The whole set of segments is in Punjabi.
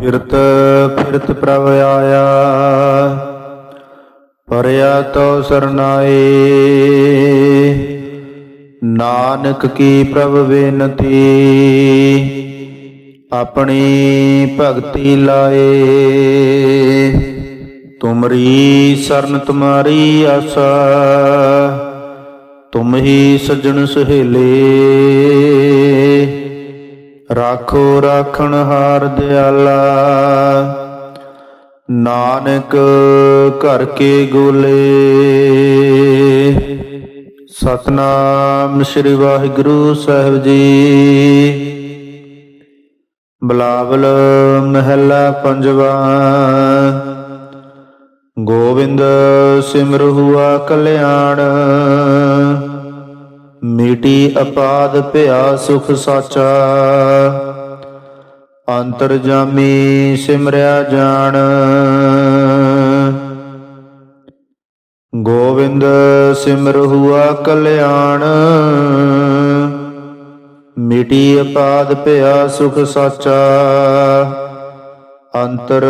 ਫਿਰਤ ਫਿਰਤ ਪ੍ਰਭ ਆਇਆ, ਪਰਿਆ ਤੋ ਸਰਨਾਏ। ਨਾਨਕ ਕੀ ਪ੍ਰਭ ਬੇਨਤੀ, ਆਪਣੀ ਭਗਤੀ ਲਾਏ। ਤੁਮਰੀ ਸਰਨ ਤੁਮਾਰੀ ਆਸਾ, ਤੁਮ ਹੀ ਸਜਣ ਸਹੇਲੇ। ਰਾਖੋ ਰਾਖਣ ਹਾਰ ਦਿਆਲਾ। ਨਾਨਕ ਘਰ ਕੇ ਗੋਲੇ। ਸਤਨਾਮ ਸ੍ਰੀ ਵਾਹਿਗੁਰੂ ਸਾਹਿਬ ਜੀ। ਬਲਾਵਲ ਮਹੱਲਾ ਪੰਜਵਾ। ਗੋਬਿੰਦ ਸਿਮਰਹੁਆ ਕਲਿਆਣ। ਮੀਟੀ ਅਪਾਦ ਭਿਆ ਸੁਖ ਸਾਚਾ। ਅੰਤਰ ਜਾਮੀ ਸਿਮਰਿਆ ਜਾਣ। ਗੋਬਿੰਦ ਸਿਮਰਹੁਆ ਕਲਿਆਣ। ਮਿਟੀ ਅਪਾਦ ਭਿਆ ਸੁਖ ਸਾਚਾ। ਅੰਤਰ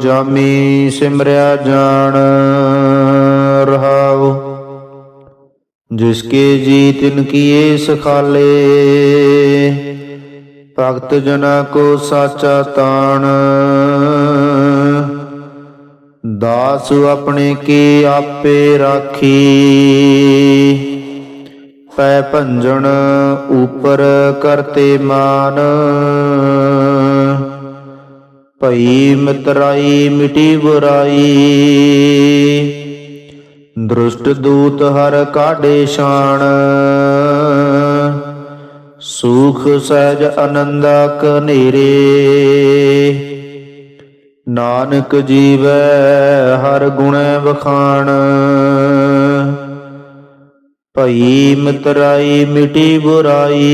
ਜਾਮੀ ਸਿਮਰਿਆ ਜਾਣ। ਜਿਸ ਜੀ ਤਿਨ ਕੀਏ ਸਖਾਲੇ। ਭਗਤ ਜਨਾ ਕੋ ਸਾਚਾ ਤਾਣ। ਦਾਸ ਆਪਣੇ ਕੀ ਆਪੇ ਰਾਖੀ। ਪੈ ਭੰਜਣ ਉਪਰ ਕਰਤੇ ਮਾਨ। ਭਈ ਮਿਤਰਾਈ ਮਿਟੀ ਬੁਰਾਈ। ਦ੍ਰਿਸ਼ਟ ਦੂਤ ਹਰ ਕਾਢੇ ਸ਼ਾਨ ਸੁਖ ਸਹਿਜ ਆਨੰਦਾ ਕਨੇਰੇ ਨਾਨਕ ਜੀਵੈ ਹਰ ਗੁਣੈ ਵਖਾਣ। ਭਈ ਮਿਤਰਾਈ ਮਿਟੀ ਬੁਰਾਈ।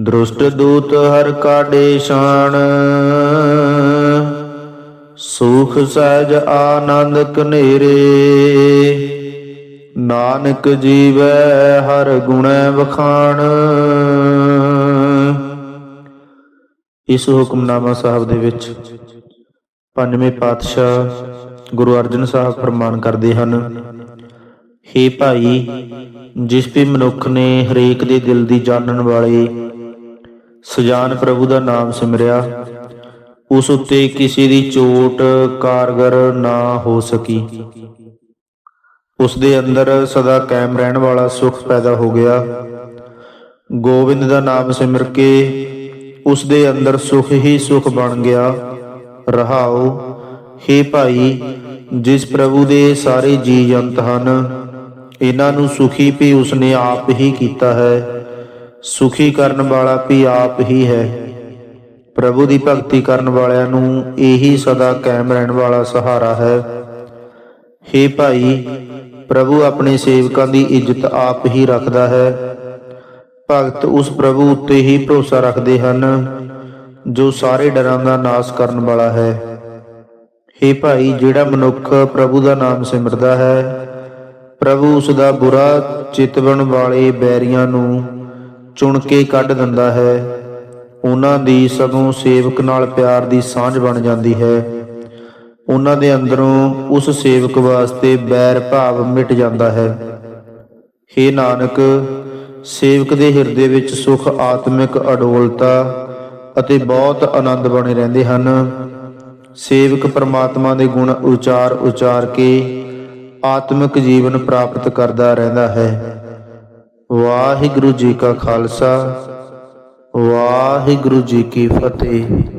ਦ੍ਰਿਸ਼ਟ ਦੂਤ ਹਰ ਕਾਢੇ ਸ਼ਾਨ ਸੁਖ ਸਹਿਜ ਆਨੰਦ ਕਨੇਰੇ ਨਾਨਕ ਜੀਵੈ ਹਰ ਗੁਣੈ ਵਖਾਣ। ਇਸ ਹੁਕਮਨਾਮਾ ਸਾਹਿਬ ਦੇ ਵਿੱਚ ਪੰਜਵੇਂ ਪਾਤਸ਼ਾਹ ਗੁਰੂ ਅਰਜਨ ਸਾਹਿਬ ਫਰਮਾਨ ਕਰਦੇ ਹਨ, ਹੇ ਭਾਈ, ਜਿਸ ਵੀ ਮਨੁੱਖ ਨੇ ਹਰੇਕ ਦੇ ਦਿਲ ਦੀ ਜਾਣਨ ਵਾਲੇ ਸਜਾਨ ਪ੍ਰਭੂ ਦਾ ਨਾਮ ਸਿਮਰਿਆ ਉਸ ਉੱਤੇ ਕਿਸੇ ਦੀ ਚੋਟ ਕਾਰਗਰ ਨਾ ਹੋ ਸਕੀ। ਉਸ ਦੇ ਅੰਦਰ ਸਦਾ ਕਾਇਮ ਰਹਿਣ ਵਾਲਾ ਸੁਖ ਪੈਦਾ ਹੋ ਗਿਆ। ਗੋਬਿੰਦ ਦਾ ਨਾਮ ਸਿਮਰ ਕੇ ਉਸ ਦੇ ਅੰਦਰ ਸੁਖ ਹੀ ਸੁਖ ਬਣ ਗਿਆ। ਰਹਾਓ, ਹੇ ਭਾਈ, ਜਿਸ ਪ੍ਰਭੂ ਦੇ ਸਾਰੇ ਜੀ ਜੰਤ ਹਨ, ਇਹਨਾਂ ਨੂੰ ਸੁਖੀ ਵੀ ਉਸਨੇ ਆਪ ਹੀ ਕੀਤਾ ਹੈ। ਸੁਖੀ ਕਰਨ ਵਾਲਾ ਵੀ ਆਪ ਹੀ ਹੈ। ਪ੍ਰਭੂ ਦੀ ਭਗਤੀ ਕਰਨ ਵਾਲਿਆਂ ਨੂੰ ਇਹੀ ਸਦਾ ਕਾਇਮ ਰਹਿਣ ਵਾਲਾ ਸਹਾਰਾ ਹੈ। ਹੇ ਭਾਈ, ਪ੍ਰਭੂ ਆਪਣੇ ਸੇਵਕਾਂ ਦੀ ਇੱਜ਼ਤ ਆਪ ਹੀ ਰੱਖਦਾ ਹੈ। ਭਗਤ ਉਸ ਪ੍ਰਭੂ ਉੱਤੇ ਹੀ ਭਰੋਸਾ ਰੱਖਦੇ ਹਨ, ਜੋ ਸਾਰੇ ਡਰਾਂ ਦਾ ਨਾਸ਼ ਕਰਨ ਵਾਲਾ ਹੈ। ਹੇ ਭਾਈ, ਜਿਹੜਾ ਮਨੁੱਖ ਪ੍ਰਭੂ ਦਾ ਨਾਮ ਸਿਮਰਦਾ ਹੈ, ਪ੍ਰਭੂ ਉਸ ਦਾ ਬੁਰਾ ਚਿਤਵਣ ਵਾਲੇ ਬੈਰੀਆਂ ਨੂੰ ਚੁਣ ਕੇ ਕੱਢ ਦਿੰਦਾ ਹੈ। ਉਹਨਾਂ ਦੀ ਸਗੋਂ ਸੇਵਕ ਨਾਲ ਪਿਆਰ ਦੀ ਸਾਂਝ ਬਣ ਜਾਂਦੀ ਹੈ। ਉਹਨਾਂ ਦੇ ਅੰਦਰੋਂ ਉਸ ਸੇਵਕ ਵਾਸਤੇ ਬੈਰ ਭਾਵ ਮਿਟ ਜਾਂਦਾ ਹੈ। ਹੇ ਨਾਨਕ, ਸੇਵਕ ਦੇ ਹਿਰਦੇ ਵਿੱਚ ਸੁਖ, ਆਤਮਿਕ ਅਡੋਲਤਾ ਅਤੇ ਬਹੁਤ ਆਨੰਦ ਬਣੇ ਰਹਿੰਦੇ ਹਨ। ਸੇਵਕ ਪਰਮਾਤਮਾ ਦੇ ਗੁਣ ਉਚਾਰ ਉਚਾਰ ਕੇ ਆਤਮਿਕ ਜੀਵਨ ਪ੍ਰਾਪਤ ਕਰਦਾ ਰਹਿੰਦਾ ਹੈ। ਵਾਹਿਗੁਰੂ ਜੀ ਕਾ ਖਾਲਸਾ। ਵਾਹਿਗੁਰੂ ਜੀ ਕੀ ਫਤਿਹ।